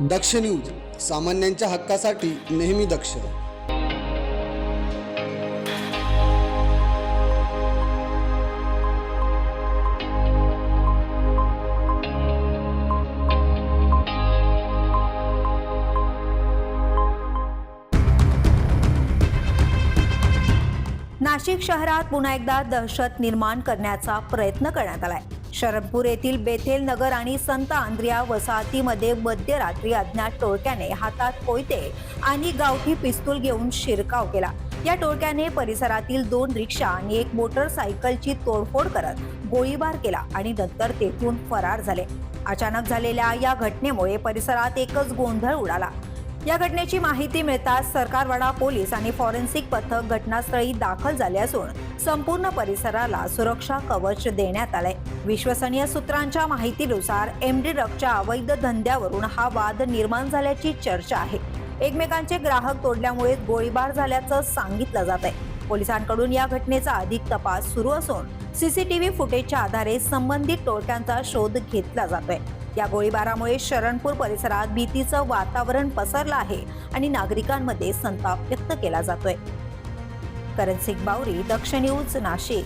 दक्ष news सामान्यांच्या हक्कासाठी नेहमी दक्ष. नाशिक शहरात पुन्हा एकदा दहशत निर्माण करण्याचा प्रयत्न करण्यात आलाय. शरणपूर येथील बेथेल नगर आणि संत आंद्रिया वसाहतीमध्ये मध्यरात्री अज्ञात टोळक्याने हातात कोयते आणि गावठी पिस्तूल घेऊन शिरकाव केला. या टोळक्याने परिसरातील दोन रिक्षा आणि एक मोटरसायकलची तोडफोड करत गोळीबार केला आणि नंतर तेथून फरार झाले. अचानक झालेल्या या घटनेमुळे परिसरात एकच गोंधळ उडाला. या घटनेची माहिती मिळताच सरकारवाडा पोलीस आणि फॉरेन्सिक पथक घटनास्थळी दाखल झाले असून संपूर्ण परिसराला सुरक्षा कवच देण्यात आलंय. विश्वसनीय सूत्रांच्या माहितीनुसार एमडी रकच्या अवैध धंद्यावरून हा वाद निर्माण झाल्याची चर्चा आहे. एकमेकांचे ग्राहक तोडल्यामुळे गोळीबार झाल्याचं सांगितलं जात आहे पोलिसांकडून या घटनेचा अधिक तपास सुरू असून सीसीटीव्ही फुटेजच्या आधारे संबंधित टोळक्यांचा शोध घेतला जातोय. या गोळीबारामुळे शरणपूर परिसरात भीतीचं वातावरण पसरलं आहे आणि नागरिकांमध्ये संताप व्यक्त केला जातोय. करण सिंग बावरी दक्ष न्यूज नाशिक.